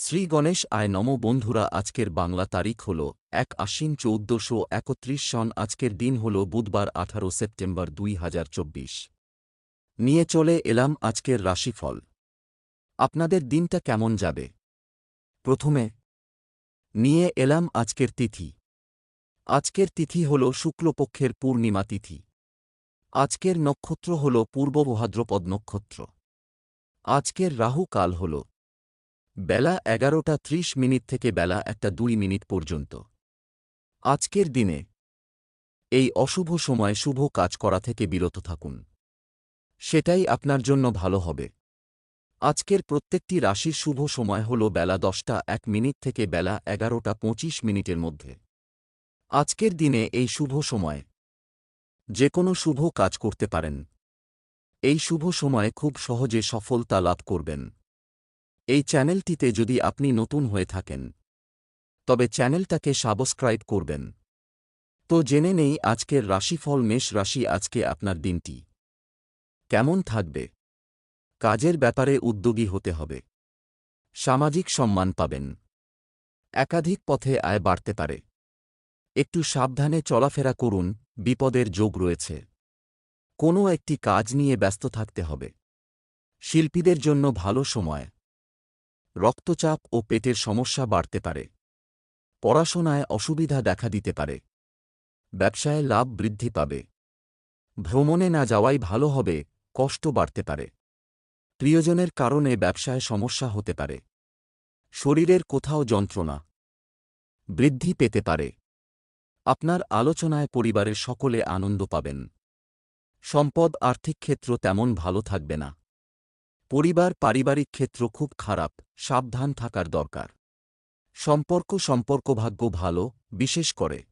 শ্রী গণেশ আয় নম বন্ধুরা, আজকের বাংলা তারিখ হল এক আশ্বিন চৌদ্দশো একত্রিশ সন, আজকের দিন হল বুধবার আঠারো সেপ্টেম্বর দুই হাজার চব্বিশ। নিয়ে চলে এলাম আজকের রাশিফল। আপনাদের দিনটা কেমন যাবে? প্রথমে, নিয়ে এলাম আজকের তিথি। আজকের তিথি হল শুক্লপক্ষের পূর্ণিমা তিথি। আজকের নক্ষত্র হল পূর্ব ভাদ্রপদ নক্ষত্র। আজকের রাহু কাল হল বেলা এগারোটা ত্রিশ মিনিট থেকে বেলা একটা দুই মিনিট পর্যন্ত। আজকের দিনে। এই অশুভ সময়ে শুভ কাজ করা থেকে বিরত থাকুন। সেটাই আপনার জন্য ভালো হবে। আজকের প্রত্যেকটি রাশির শুভ সময় হল বেলা দশটা এক মিনিট থেকে বেলা এগারোটা পঁচিশ মিনিটের মধ্যে। আজকের দিনে এই শুভ সময়। যে কোনো শুভ কাজ করতে পারেন। এই শুভ সময়ে খুব সহজে সফলতা লাভ করবেন। এই চ্যানেলটিতে যদি আপনি নতুন হয়ে থাকেন, তবে চ্যানেলটাকে সাবস্ক্রাইব করবেন। তো জেনে নেই আজকের রাশিফল মেষ রাশি আজকে আপনার দিনটি। কেমন থাকবে? কাজের ব্যাপারে উদ্যোগী হতে হবে। সামাজিক সম্মান পাবেন। একাধিক পথে আয় বাড়তে পারে। একটু সাবধানে চলাফেরা করুন, বিপদের যোগ রয়েছে। কোনো একটি কাজ নিয়ে ব্যস্ত থাকতে হবে। শিল্পীদের জন্য ভালো সময়। রক্তচাপ ও পেটের সমস্যা বাড়তে পারে। পড়াশোনায় অসুবিধা দেখা দিতে পারে। ব্যবসায় লাভ বৃদ্ধি পাবে। ভ্রমণে না যাওয়াই ভালো হবে, কষ্ট বাড়তে পারে। প্রিয়জনের কারণে ব্যবসায় সমস্যা হতে পারে। শরীরের কোথাও যন্ত্রণা বৃদ্ধি পেতে পারে। আপনার আলোচনায় পরিবারের সকলে আনন্দ পাবেন। সম্পদ, আর্থিক ক্ষেত্র তেমন ভালো থাকবে না। পরিবার পারিবারিক ক্ষেত্র খুব খারাপ, সাবধান থাকার দরকার। সম্পর্ক সম্পর্ক ভাগ্য ভালো, বিশেষ করে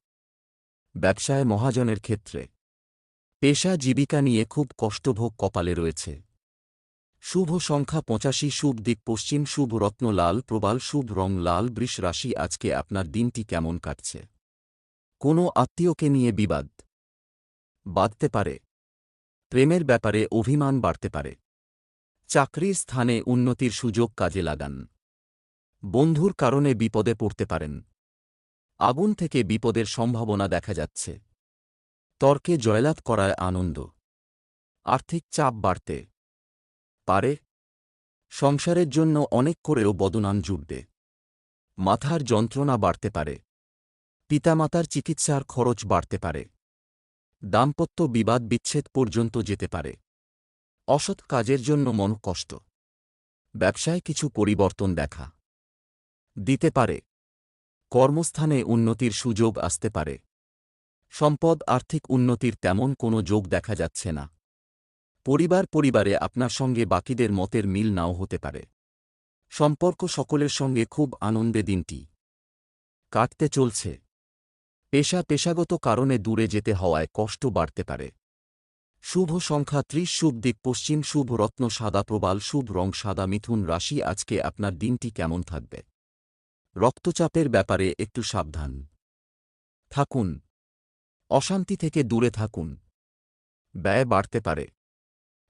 ব্যবসায় মহাজনের ক্ষেত্রে। পেশা জীবিকা নিয়ে খুব কষ্টভোগ কপালে রয়েছে। শুভ সংখ্যা পঁচাশি, শুভ দিক পশ্চিম, শুভ রত্ন লাল, প্রবাল, শুভ রং লাল, বৃষ রাশি, আজকে আপনার দিনটি কেমন কাটছে? কোনো আত্মীয়কে নিয়ে বিবাদ? বাঁধতে পারে। প্রেমের ব্যাপারে অভিমান বাড়তে পারে। চাকরির স্থানে উন্নতির সুযোগ কাজে লাগান। বন্ধুর কারণে বিপদে পড়তে পারেন। আগুন থেকে বিপদের সম্ভাবনা দেখা যাচ্ছে। তর্কে জয়লাভ করায় আনন্দ। আর্থিক চাপ বাড়তে পারে। সংসারের জন্য অনেক করেও বদনাম জুটবে। মাথার যন্ত্রণা বাড়তে পারে। পিতামাতার চিকিৎসার খরচ বাড়তে পারে। দাম্পত্য বিবাদ বিচ্ছেদ পর্যন্ত যেতে পারে। অসৎ কাজের জন্য মন কষ্ট। ব্যবসায় কিছু পরিবর্তন দেখা। দিতে পারে। কর্মস্থানে উন্নতির সুযোগ আসতে পারে। সম্পদ আর্থিক উন্নতির তেমন কোনো যোগ দেখা যাচ্ছে না। পরিবার পরিবারে আপনার সঙ্গে বাকিদের মতের মিল নাও হতে পারে। সম্পর্ক সকলের সঙ্গে খুব আনন্দে দিনটি কাটতে চলছে। পেশা পেশাগত কারণে দূরে যেতে হওয়ায় কষ্ট বাড়তে পারে। শুভ সংখ্যা ত্রিশ, শুভ দিক পশ্চিম, শুভ রত্ন সাদা প্রবাল, শুভ রং সাদা মিথুন রাশি, আজকে আপনার দিনটি কেমন থাকবে? রক্তচাপের ব্যাপারে একটু সাবধান। থাকুন। অশান্তি থেকে দূরে থাকুন। ব্যয় বাড়তে পারে।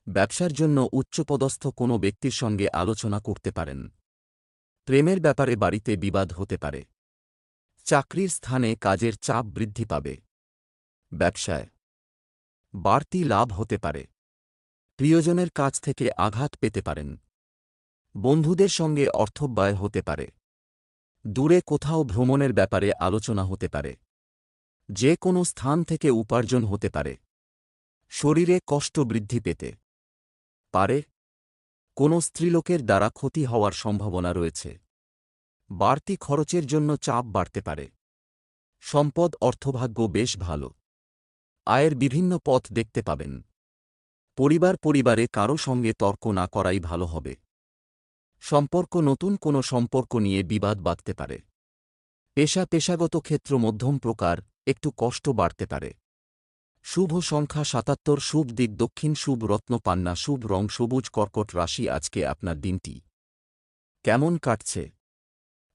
ব্যবসার জন্য উচ্চপদস্থ কোনো ব্যক্তির সঙ্গে আলোচনা করতে পারেন। প্রেমের ব্যাপারে বাড়িতে বিবাদ হতে পারে। চাকরির স্থানে কাজের চাপ বৃদ্ধি পাবে। ব্যবসায় বাড়তি লাভ হতে পারে। প্রিয়জনের কাছ থেকে আঘাত পেতে পারেন। বন্ধুদের সঙ্গে অর্থব্যয় হতে পারে। দূরে কোথাও ভ্রমণের ব্যাপারে আলোচনা হতে পারে। যে কোনো স্থান থেকে উপার্জন হতে পারে। শরীরে কষ্ট বৃদ্ধি পেতে পারে। কোনো স্ত্রীলোকের দ্বারা ক্ষতি হওয়ার সম্ভাবনা রয়েছে। বাড়তি খরচের জন্য চাপ বাড়তে পারে। সম্পদ অর্থভাগ্য বেশ ভালো। আয়ের বিভিন্ন পথ দেখতে পাবেন। পরিবার পরিবারে কারও সঙ্গে তর্ক না করাই ভালো হবে। সম্পর্ক নতুন কোনো সম্পর্ক নিয়ে বিবাদ বাঁধতে পারে। পেশা পেশাগত ক্ষেত্র মধ্যম প্রকার, একটু কষ্ট বাড়তে পারে। শুভ সংখ্যা সাতাত্তর, শুভ দিক দক্ষিণ, শুভ রত্ন পান্না, শুভ রং, সবুজ কর্কট রাশি আজকে আপনার দিনটি। কেমন কাটছে?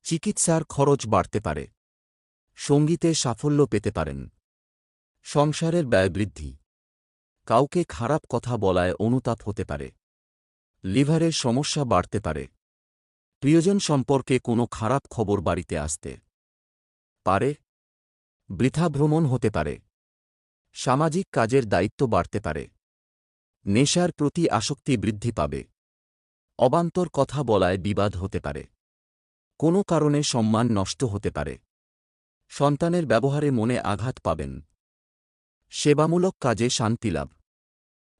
চিকিৎসার খরচ বাড়তে পারে। সঙ্গীতে সাফল্য পেতে পারেন। সংসারের ব্যয় বৃদ্ধি। কাউকে খারাপ কথা বলায় অনুতাপ হতে পারে। লিভারের সমস্যা বাড়তে পারে। প্রিয়জন সম্পর্কে কোনো খারাপ খবর বাড়িতে আসতে পারে। বৃথা ভ্রমণ হতে পারে। সামাজিক কাজের দায়িত্ব বাড়তে পারে। নেশার প্রতি আসক্তি বৃদ্ধি পাবে। অবান্তর কথা বলায় বিবাদ হতে পারে। কোনো কারণে সম্মান নষ্ট হতে পারে। সন্তানের ব্যবহারে মনে আঘাত পাবেন। সেবামূলক কাজে শান্তিলাভ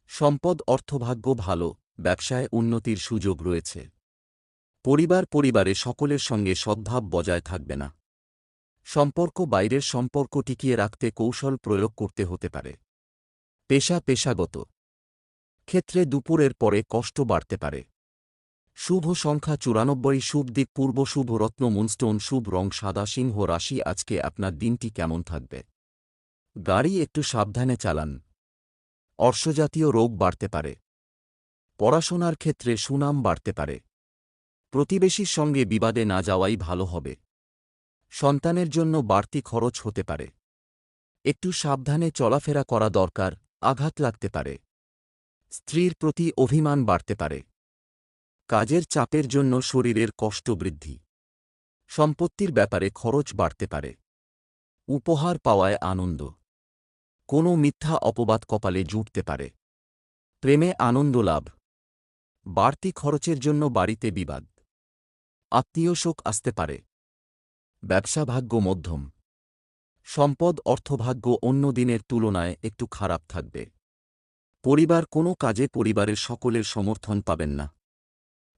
সম্পদ, অর্থভাগ্য ভালো, ব্যবসায় উন্নতির সুযোগ রয়েছে। পরিবার পরিবারে সকলের সঙ্গে সদ্ভাব বজায় থাকবে না। সম্পর্ক, বাইরের সম্পর্ক টিকিয়ে রাখতে কৌশল প্রয়োগ করতে হতে পারে। পেশা পেশাগত। ক্ষেত্রে দুপুরের পরে কষ্ট বাড়তে পারে। শুভ সংখ্যা চুরানব্বই, শুভ দিক পূর্ব, শুভ রত্ন, মুনস্টোন, শুভ রং, সাদা সিংহ রাশি, আজকে আপনার দিনটি কেমন থাকবে? গাড়ি একটু সাবধানে চালান। অর্শজাতীয় রোগ বাড়তে পারে। পড়াশোনার ক্ষেত্রে সুনাম বাড়তে পারে। প্রতিবেশীর সঙ্গে বিবাদে না যাওয়াই ভালো হবে। সন্তানের জন্য বাড়তি খরচ হতে পারে। একটু সাবধানে চলাফেরা করা দরকার, আঘাত লাগতে পারে। স্ত্রীর প্রতি অভিমান বাড়তে পারে। কাজের চাপের জন্য শরীরের কষ্ট বৃদ্ধি। সম্পত্তির ব্যাপারে খরচ বাড়তে পারে। উপহার পাওয়ায় আনন্দ। কোনো মিথ্যা অপবাদ কপালে জুটতে পারে। প্রেমে আনন্দ লাভ। বাড়তি খরচের জন্য বাড়িতে বিবাদ। আত্মীয় শোক আসতে পারে। ব্যবসা ভাগ্য মধ্যম। সম্পদ অর্থভাগ্য অন্য দিনের তুলনায় একটু খারাপ থাকবে। পরিবার কোনো কাজে পরিবারের সকলের সমর্থন পাবেন না।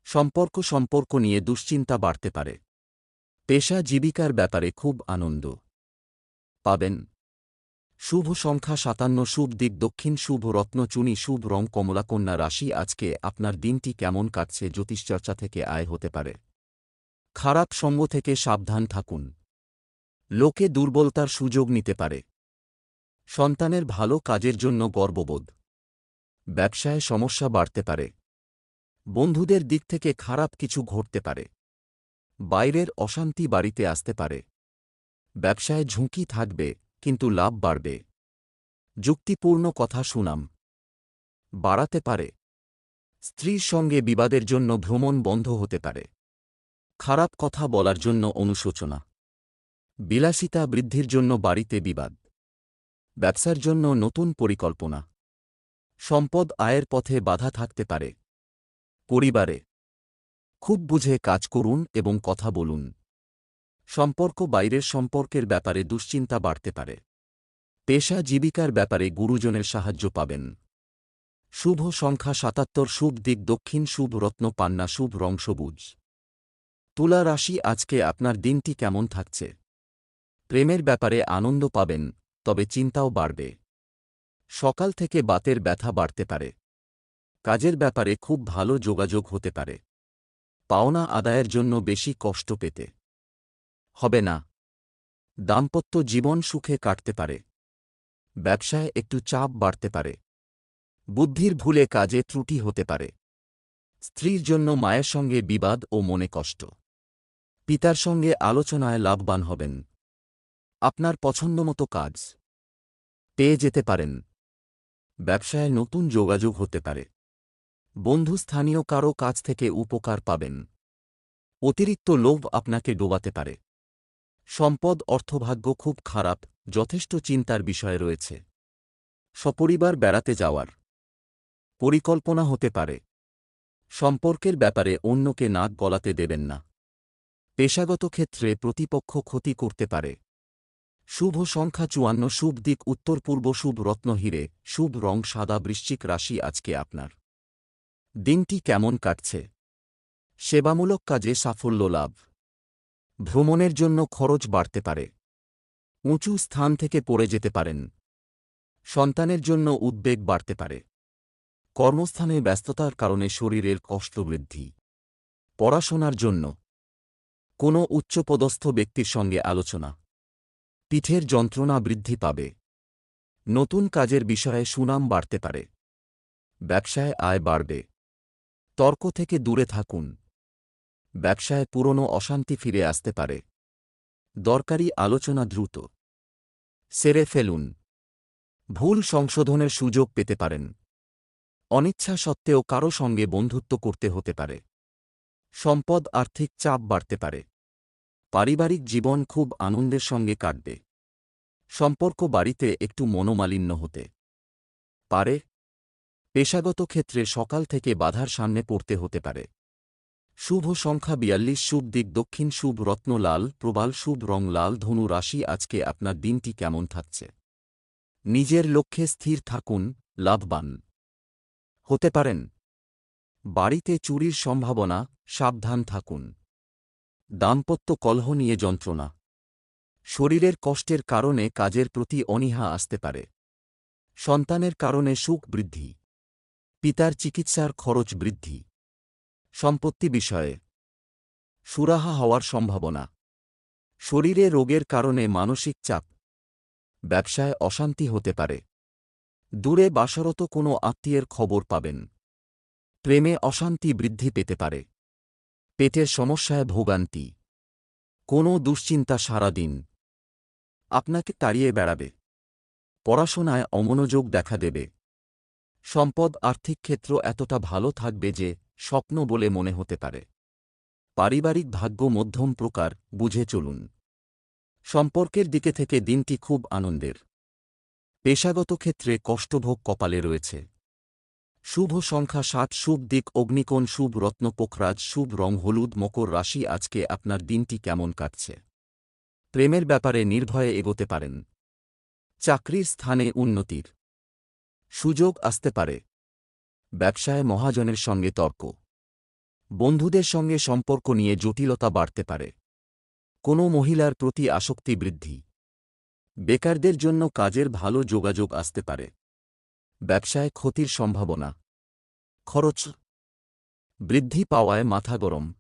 সম্পর্ক সম্পর্ক নিয়ে দুশ্চিন্তা বাড়তে পারে। পেশা জীবিকার ব্যাপারে খুব আনন্দ। পাবেন। শুভ সংখ্যা সাতান্ন, শুভ দিক দক্ষিণ, শুভ রত্ন চুনি, শুভ রং কমলাকন্যা রাশি, আজকে আপনার দিনটি কেমন কাটছে, জ্যোতিষচর্চা থেকে আয় হতে পারে। খারাপ সঙ্গ থেকে সাবধান থাকুন। লোকে দুর্বলতার সুযোগ নিতে পারে। সন্তানের ভালো কাজের জন্য গর্ববোধ। ব্যবসায় সমস্যা বাড়তে পারে। বন্ধুদের দিক থেকে খারাপ কিছু ঘটতে পারে। বাইরের অশান্তি বাড়িতে আসতে পারে। ব্যবসায় ঝুঁকি থাকবে। কিন্তু লাভ বাড়বে। যুক্তিপূর্ণ কথা শুনাম বাড়াতে পারে। স্ত্রীর সঙ্গে বিবাদের জন্য ভ্রমণ বন্ধ হতে পারে। খারাপ কথা বলার জন্য অনুশোচনা। বিলাসিতা বৃদ্ধির জন্য বাড়িতে বিবাদ। ব্যবসার জন্য নতুন পরিকল্পনা। সম্পদ আয়ের পথে বাধা থাকতে পারে। পরিবারে। খুব বুঝে কাজ করুন এবং কথা বলুন। সম্পর্ক বাইরের সম্পর্কের ব্যাপারে দুশ্চিন্তা বাড়তে পারে। পেশা জীবিকার ব্যাপারে গুরুজনের সাহায্য পাবেন। শুভ সংখ্যা সাতাত্তর, শুভ দিক দক্ষিণ, শুভ রত্ন পান্না, শুভ রং সবুজ তুলা রাশি, আজকে আপনার দিনটি কেমন থাকছে? প্রেমের ব্যাপারে আনন্দ পাবেন, তবে চিন্তাও বাড়বে। সকাল থেকে বাতের ব্যথা বাড়তে পারে। কাজের ব্যাপারে খুব ভালো যোগাযোগ হতে পারে। পাওনা আদায়ের জন্য বেশি কষ্ট পেতে। হবে না। দাম্পত্য জীবন সুখে কাটতে পারে। ব্যবসায় একটু চাপ বাড়তে পারে। বুদ্ধির ভুলে কাজে ত্রুটি হতে পারে। স্ত্রীর জন্য মায়ের সঙ্গে বিবাদ ও মনে কষ্ট। পিতার সঙ্গে আলোচনায় লাভবান হবেন। আপনার পছন্দমতো কাজ। পেয়ে যেতে পারেন। ব্যবসায় নতুন যোগাযোগ হতে পারে। বন্ধু স্থানীয় কারও কাছ থেকে উপকার পাবেন। অতিরিক্ত লোভ আপনাকে ডোবাতে পারে। সম্পদ অর্থভাগ্য খুব খারাপ, যথেষ্ট চিন্তার বিষয় রয়েছে। সপরিবার বেড়াতে যাওয়ার পরিকল্পনা হতে পারে। সম্পর্কের ব্যাপারে অন্যকে নাক গলাতে দেবেন না। পেশাগত ক্ষেত্রে প্রতিপক্ষ ক্ষতি করতে পারে। শুভ সংখ্যা চুয়ান্ন, শুভ দিক, উত্তর পূর্ব, শুভ রত্ন হিরে, শুভ রং সাদা, বৃশ্চিক রাশি আজকে আপনার। দিনটি কেমন কাটছে? সেবামূলক কাজে সাফল্য লাভ। ভ্রমণের জন্য খরচ বাড়তে পারে। উঁচু স্থান থেকে পড়ে যেতে পারেন। সন্তানের জন্য উদ্বেগ বাড়তে পারে। কর্মস্থানে ব্যস্ততার কারণে শরীরের কষ্ট বৃদ্ধি। পড়াশোনার জন্য। কোনো উচ্চপদস্থ ব্যক্তির সঙ্গে আলোচনা। পিঠের যন্ত্রণা বৃদ্ধি পাবে। নতুন কাজের বিষয়ে সুনাম বাড়তে পারে। ব্যবসায় আয় বাড়বে। তর্ক থেকে দূরে থাকুন। ব্যবসায় পুরনো অশান্তি ফিরে আসতে পারে। দরকারি আলোচনা দ্রুত। সেরে ফেলুন। ভুল সংশোধনের সুযোগ পেতে পারেন। অনিচ্ছা সত্ত্বেও কারও সঙ্গে বন্ধুত্ব করতে হতে পারে। সম্পদ আর্থিক চাপ বাড়তে পারে। পারিবারিক জীবন খুব আনন্দের সঙ্গে কাটবে। সম্পর্ক বাড়িতে একটু মনোমালিন্য হতে পারে। পেশাগত ক্ষেত্রে সকাল থেকে বাধার সামনে পড়তে হতে পারে। শুভ সংখ্যা বিয়াল্লিশ, শুভ দিক দক্ষিণ, শুভ রত্ন লাল, প্রবাল, শুভ রং লাল, ধনু রাশি, আজকে আপনার দিনটি কেমন থাকছে? নিজের লক্ষ্যে স্থির থাকুন, লাভবান। হতে পারেন। বাড়িতে চুরির সম্ভাবনা, সাবধান থাকুন। দাম্পত্য কলহ নিয়ে যন্ত্রণা। শরীরের কষ্টের কারণে কাজের প্রতি অনীহা আসতে পারে। সন্তানের কারণে সুখ বৃদ্ধি। পিতার চিকিৎসার খরচ বৃদ্ধি। সম্পত্তি বিষয়ে। সুরাহা হওয়ার সম্ভাবনা। শরীরে রোগের কারণে মানসিক চাপ। ব্যবসায় অশান্তি হতে পারে। দূরে বাসরত কোনো আত্মীয়ের খবর পাবেন। প্রেমে অশান্তি বৃদ্ধি পেতে পারে। পেটের সমস্যায় ভোগান্তি। কোনো দুশ্চিন্তা সারাদিন। আপনাকে তাড়িয়ে বেড়াবে। পড়াশোনায় অমনোযোগ দেখা দেবে। সম্পদ, আর্থিক ক্ষেত্র এতটা ভালো থাকবে যে স্বপ্ন বলে মনে হতে পারে। পারিবারিক ভাগ্য মধ্যম প্রকার, বুঝে চলুন। সম্পর্কের দিকে থেকে দিনটি খুব আনন্দের। পেশাগত ক্ষেত্রে কষ্টভোগ কপালে রয়েছে। শুভ সংখ্যা সাত, শুভ দিক অগ্নিকোণ, শুভ রত্ন পোখরাজ, শুভ রং হলুদ, মকর রাশি আজকে আপনার দিনটি কেমন কাটছে। প্রেমের ব্যাপারে নির্ভয়ে এগোতে পারেন। চাকরির স্থানে উন্নতির সুযোগ আসতে পারে। ব্যবসায় মহাজনের সঙ্গে তর্ক। বন্ধুদের সঙ্গে সম্পর্ক নিয়ে জটিলতা বাড়তে পারে। কোনো মহিলার প্রতি আসক্তি বৃদ্ধি। বেকারদের জন্য কাজের ভালো যোগাযোগ আসতে পারে। ব্যবসায় ক্ষতির সম্ভাবনা। খরচ বৃদ্ধি পাওয়ায় মাথা গরম।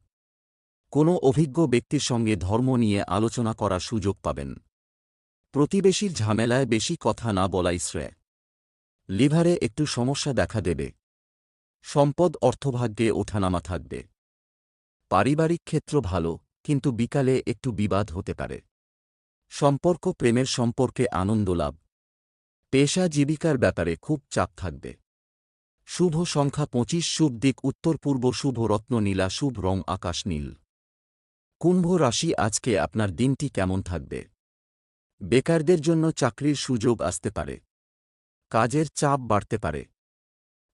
কোনো অভিজ্ঞ ব্যক্তির সঙ্গে ধর্ম নিয়ে আলোচনা করার সুযোগ পাবেন। প্রতিবেশীর ঝামেলায় বেশি কথা না বলাই শ্রেয়। লিভারে একটু সমস্যা দেখা দেবে। সম্পদ অর্থভাগ্যে ওঠানামা থাকবে। পারিবারিক ক্ষেত্র ভালো, কিন্তু বিকালে একটু বিবাদ হতে পারে। সম্পর্ক, প্রেমের সম্পর্কে আনন্দ লাভ। পেশা, জীবিকার ব্যাপারে খুব চাপ থাকবে। শুভ সংখ্যা পঁচিশ, শুভ দিক উত্তর পূর্ব, শুভ রত্ন নীলা, শুভ রং আকাশ নীল। কুম্ভ রাশি, আজকে আপনার দিনটি কেমন থাকবে? বেকারদের জন্য চাকরির সুযোগ আসতে পারে। কাজের চাপ বাড়তে পারে।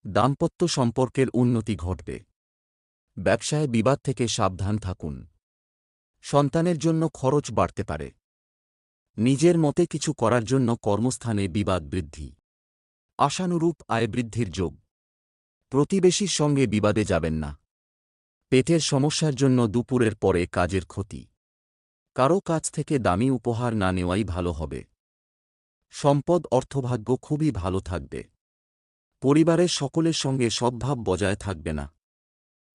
দাম্পত্য সম্পর্কের উন্নতি ঘটবে। ব্যবসায় বিবাদ থেকে সাবধান থাকুন। সন্তানের জন্য খরচ বাড়তে পারে। নিজের মতে কিছু করার জন্য কর্মস্থানে বিবাদ বৃদ্ধি। আশানুরূপ আয় বৃদ্ধির যোগ। প্রতিবেশীর সঙ্গে বিবাদে যাবেন না। পেটের সমস্যার জন্য দুপুরের পরে কাজের ক্ষতি। কারও কাছ থেকে দামি উপহার না নেওয়াই ভালো হবে। সম্পদ অর্থভাগ্য খুবই ভালো থাকবে। পরিবারের সকলের সঙ্গে সদ্ভাব বজায় থাকবে না।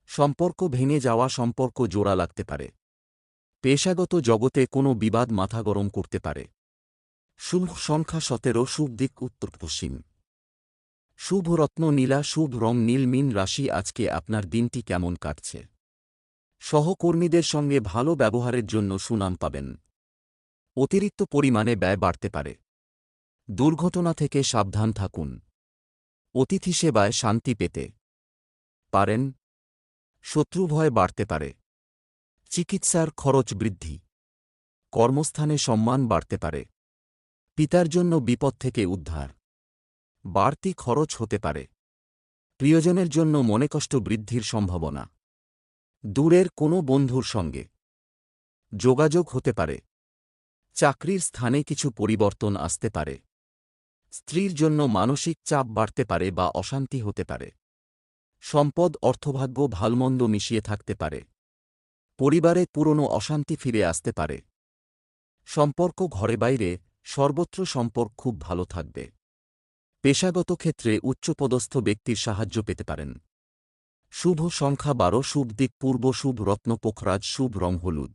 সম্পর্ক ভেঙে যাওয়া সম্পর্ক জোড়া লাগতে পারে। পেশাগত জগতে কোনো বিবাদ মাথা গরম করতে পারে। শুভ সংখ্যা সতেরো, শুভ দিক উত্তর পশ্চিম। শুভ রত্ন নীলা, শুভ রং নীল, মিন রাশি, আজকে আপনার দিনটি কেমন কাটছে? সহকর্মীদের সঙ্গে ভালো ব্যবহারের জন্য সুনাম পাবেন। অতিরিক্ত পরিমাণে ব্যয় বাড়তে পারে। দুর্ঘটনা থেকে সাবধান থাকুন। অতিথি সেবায় শান্তি পেতে পারেন, শত্রুভয় বাড়তে পারে, চিকিৎসার খরচ বৃদ্ধি, কর্মস্থানে সম্মান বাড়তে পারে, পিতার জন্য বিপদ থেকে উদ্ধার, বাড়তি খরচ হতে পারে, প্রিয়জনের জন্য মনেকষ্ট বৃদ্ধির সম্ভাবনা, দূরের কোনো বন্ধুর সঙ্গে যোগাযোগ হতে পারে, চাকরির স্থানে কিছু পরিবর্তন আসতে পারে। স্ত্রীর জন্য মানসিক চাপ বাড়তে পারে বা অশান্তি হতে পারে। সম্পদ, অর্থভাগ্য, ভালমন্দ মিশিয়ে থাকতে পারে। পরিবারে পুরনো অশান্তি ফিরে আসতে পারে। সম্পর্ক ঘরে বাইরে, সর্বত্র সম্পর্ক খুব ভালো থাকবে। পেশাগত ক্ষেত্রে উচ্চপদস্থ ব্যক্তির সাহায্য পেতে পারেন। শুভ সংখ্যা বারো, শুভ দিক পূর্ব, শুভ রত্ন, পোখরাজ, শুভ রং হলুদ।